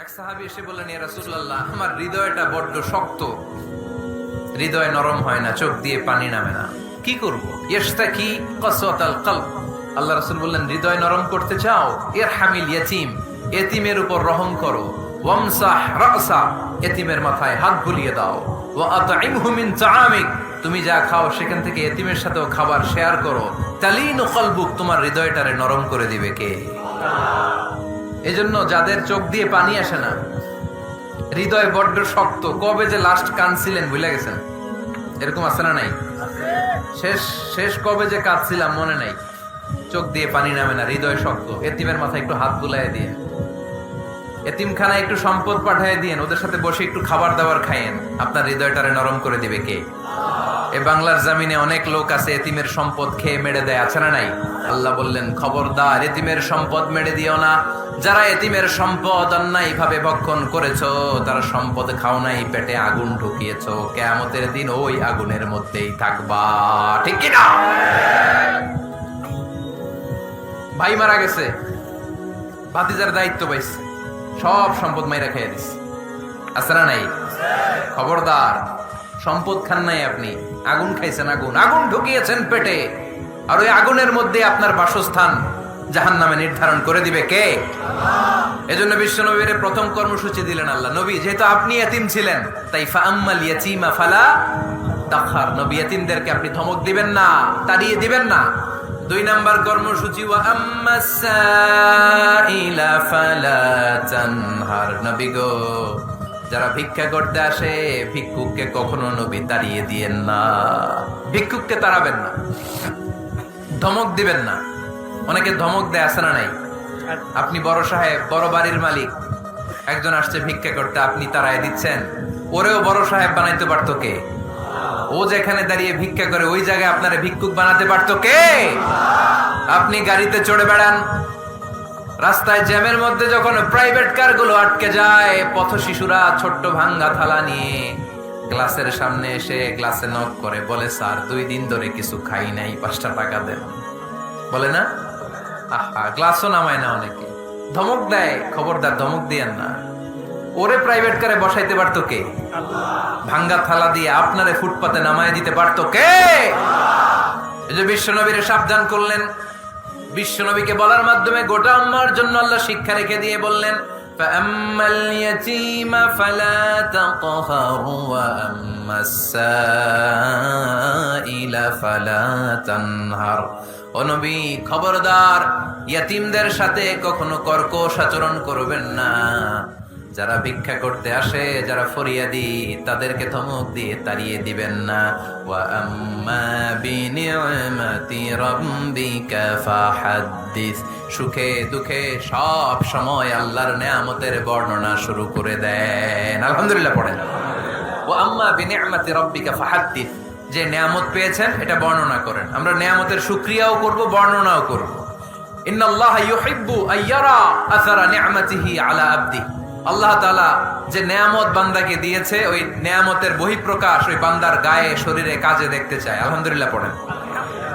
এক সাহাবি এসে বললেন ইয়া রাসূলুল্লাহ, আমার হৃদয়টা বড্ড শক্ত। হৃদয় নরম হয় না, চোখ দিয়ে পানি নামে না। কি করব? ইস্তাকি কসওয়াতাল কলব। আল্লাহ রাসূল বললেন, হৃদয় নরম করতে চাও? এর হামিল ইয়াতিম, এতিমের উপর রহম করো। ওয়ামসাহ রাসা, এতিমের মাথায় হাত বুলিয়ে দাও। ওয়া আতইমহু মিন তাআমিক, তুমি যা খাও সেখান থেকে এতিমের সাথেও খাবার শেয়ার করো। তালিনু কলবুক, তোমার হৃদয়টারে নরম করে দিবে কে? এজন্য যাদের চোখ দিয়ে পানি আসে না, হৃদয় বড্ড শক্ত। কবে যে লাস্ট কানছিলেন ভুলে গেছেন? এরকম আছে না নাই? শেষ শেষ কবে যে কাঁদছিলাম, মনে নাই। চোখ দিয়ে পানি নামে না, হৃদয় শক্ত। এতিমের মাথায় একটু হাত বুলাই দিয়ে এতিমখানায় একটু সম্পদ পাঠায় দিয়েন, ওদের সাথে বসে একটু খাবার দাবার খাইয়েন। আপনার হৃদয়টারে নরম করে দিবে কে? এ বাংলার জামিনে অনেক লোক আছে, এতিমের সম্পদ খেয়ে মেরে দেয়, আছে না নাই? আল্লাহ বললেন, খবরদার, এতিমের সম্পদ মেরে দিও না। যারা এতিমের সম্পদ অন্যায় ভাবে ভক্ষণ করেছ, তারা সম্পদ খাও নাই, পেটে আগুন ঢুকিয়েছো। কেয়ামতের দিন ওই আগুনের মধ্যেই থাকবা। ঠিক কিনা? ভাই মারা গেছে। ভাতিজার দায়িত্ব পাইছে। সব সম্পদ মাইরা খেয়ে দিস আছে না নাই? খবরদার। সম্পদ খান নাই আপনি। আগুন খাইছেন আগুন। আগুন ঢুকিয়েছেন পেটে। আর ওই আগুনের মধ্যে আপনার বাসস্থান জাহান নামে নির্ধারণ করে দিবে কে? এজন্য বিশ্ব নবীর প্রথম কর্মসূচি দিলেন আল্লাহ। নবী, যেহেতু আপনি এতিম ছিলেন, তাই ফাআম্মাল ইয়াতীমা ফালা তাখার। নবী, এতিমদেরকে আপনি ধমক দিবেন না, তাড়িয়ে দিবেন না। দুই নাম্বার কর্মসূচি ওয়া আম্মাস সাইলা ফালা তানহার। নবী গো যারা ভিক্ষা করতে আসে, ভিক্ষুককে কখনো নবী তাড়িয়ে দিয়েন না। ভিক্ষুককে তাড়াবেন না। ধমক দিবেন না। অনেকে ধমক দেয় আসে না নাই? আপনি বড় সাহেব, বড় বাড়ির মালিক। একজন আসছে ভিক্ষা করতে, আপনি তারাই দিচ্ছেন। ওরেও বড় সাহেব বানাইতে পারতো কে? ও যেখানে দাঁড়িয়ে ভিক্ষা করে, ওই জায়গায় আপনারা ভিক্ষুক বানাতে পারতো কে? আপনি গাড়িতে চড়ে বেড়ান রাস্তায় জ্যামের মধ্যে যখন প্রাইভেট কারগুলো আটকে যায়, পথ শিশুরা ছোট্ট ভাঙ্গা থালা নিয়ে গ্লাসের সামনে এসে গ্লাসে নক করে, বলে, স্যার, দুই দিন ধরে কিছু খাই নাই, পাঁচটা টাকা দেন। বলে না? আহা গ্লাসও নামায় না অনেকে। ধমক দেয়, খবরদার ধমক দিয়েন না। ওরে প্রাইভেট কারে বসাইতে পারতো কে? ভাঙ্গা থালা দিয়ে আপনারে ফুটপাতে নামায় দিতে পারতো কে? এই যে বিশ্বনবীরে সাবধান করলেন বিশ্বনবীকে বলার মাধ্যমে গোটা আম্মার জন্য আল্লাহ শিক্ষা রেখে দিয়ে বললেন فأما اليتيم فلا تقهر وأما السائل فلا تنهر ও নবী খবরদার ইয়াতিমদের সাথে কখনো কর্কশ আচরণ করবেন না যারা ভিক্ষা করতে আসে, যারা ফরিয়াদি, তাদেরকে ধমক দিয়ে তাড়িয়ে দিবেন না। সুখে দুঃখে সব সময় আল্লাহর নেয়ামতের বর্ণনা শুরু করে দেন। আলহামদুলিল্লাহ পড়েন। ও আম্মা বিনি'মাতি রাব্বিকা ফাহাদ্দিস। যে নেয়ামত পেয়েছেন, এটা বর্ণনা করেন। আমরা নেয়ামতের শুকরিয়াও করব, বর্ণনাও করব। ইন্নাল্লাহা ইউহিব্বু আইয়ারা আসারা নি'মাতিহি আলা আবদি আল্লাহ তাআলা যে নেয়ামত বান্দাকে দিয়েছে, ওই নেয়ামতের বহিঃপ্রকাশ ওই বান্দার গায়ে, শরীরে, কাজে দেখতে চায়। আলহামদুলিল্লাহ পড়েন।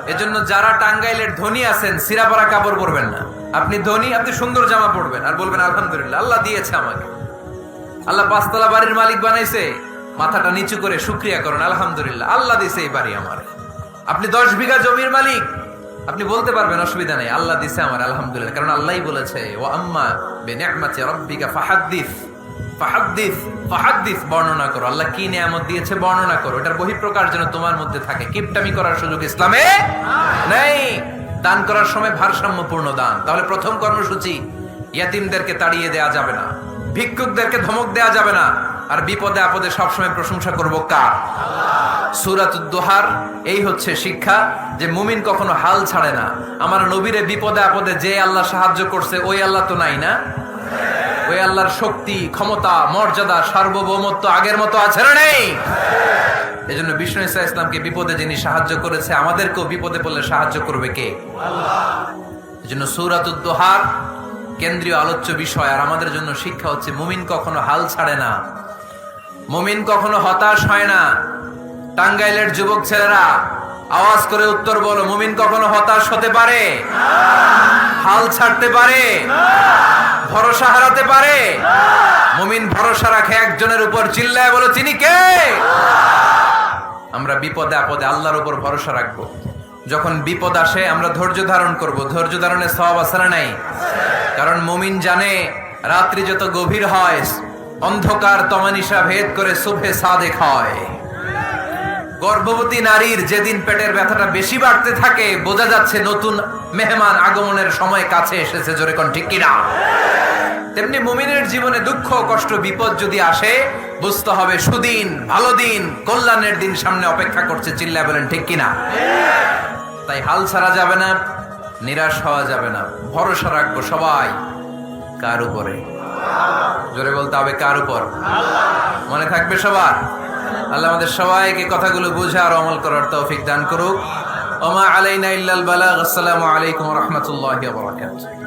এজন্য যারা টাঙ্গাইলের ধনী আছেন, সিরাপাড়া কাপড় পরবেন না। আপনি ধনী, আপনি সুন্দর জামা পরবেন। আর বলবেন, আলহামদুলিল্লাহ, আল্লাহ দিয়েছে আমাকে। আল্লাহ পাঁচতলা বাড়ির মালিক বানাইছে। মাথাটা নিচু করে শুক্রিয়া করেন। আলহামদুলিল্লাহ, আল্লাহ দিছে এই বাড়ি আমার। আপনি দশ বিঘা জমির মালিক আপনি বলতে পারবেন, অসুবিধা নেই। আল্লাহ দিছে আমার, আলহামদুলিল্লাহ। কারণ আল্লাহই বলেছে ও আম্মা বেনিআমাতি রাব্বিকা ফাহাদ্দিস। ফাহাদ্দিস ফাহাদ্দিস, বর্ণনা করো। আল্লাহ কি নিয়ামত দিয়েছে বর্ণনা করো। এটার বহিঃপ্রকাশ যেন তোমার মধ্যে থাকে। কিপটামি করার সুযোগ ইসলামে নেই। দান করার সময় ভারসাম্যপূর্ণ দান। তাহলে প্রথম কর্মসূচি, ইয়াতিমদেরকে তাড়িয়ে দেয়া যাবে না। ভিক্ষুকদেরকে ধমক দেয়া যাবে না। আর বিপদে আপদে সবসময় প্রশংসা করব কার? সুরাতুদ্দোহার এই হচ্ছে শিক্ষা যে মুমিন কখনো হাল ছাড়ে না। আমার নবীরে বিপদে আপদে যে আল্লাহ সাহায্য করছে, ওই আল্লাহ তো নাই না? ওই আল্লাহর শক্তি, ক্ষমতা, মর্যাদা, সার্বভৌমত্ব আগের মতো আছে না নেই? এই জন্য বিষ্ণু ইসা ইসলামকে বিপদে যিনি সাহায্য করেছে, আমাদেরকেও বিপদে পড়লে সাহায্য করবে কে? এই জন্য সৌরাতুদ্দোহার কেন্দ্রীয় আলোচ্য বিষয়, আর আমাদের জন্য শিক্ষা হচ্ছে মুমিন কখনো হাল ছাড়ে না। মুমিন কখনো হতাশ হয় না। টাঙ্গাইলের যুবক ছেলেরা, আওয়াজ করে উত্তর বলো, মুমিন কখনো হতাশ হতে পারে? হাল ছাড়তে পারে? ভরসা হারাতে পারে? মুমিন ভরসা রাখে একজনের উপর, চিল্লায় বলো, তিনি কে? আমরা বিপদে আপদে আল্লাহর উপর ভরসা রাখব। যখন বিপদ আসে, আমরা ধৈর্য ধারণ করব। ধৈর্য ধারণের সব আসলে নাই? কারণ মুমিন জানে, রাত্রি যত গভীর হয় অন্ধকার তমানিসা ভেদ করে শুভে সাদেক হয়। গর্ভবতী নারীর যেদিন পেটের ব্যথাটা বেশি বাড়তে থাকে, বোঝা যাচ্ছে নতুন মেহমান আগমনের সময় কাছে এসেছে, জোরে কোন ঠিক কিনা? তেমনি মুমিনের জীবনে দুঃখ কষ্ট, বিপদ যদি আসে, বুঝতে হবে সুদিন, ভালো দিন, কল্যাণের দিন সামনে অপেক্ষা করছে চিল্লা বলেন ঠিক কিনা? তাই হাল ছাড়া যাবে না, নিরাশ হওয়া যাবে না, ভরসা রাখব সবাই, কার উপরে? জোরে বলতে হবে কার উপর? মনে থাকবে সবার? আল্লাহ আমাদের সবাইকে কথাগুলো বুঝে আর অমল করার তৌফিক দান করুক। ওমা আলাইনা ইল্লাল বালাগ। আসসালামু আলাইকুম রাহমাতুল্লাহি বারাকাতুহু।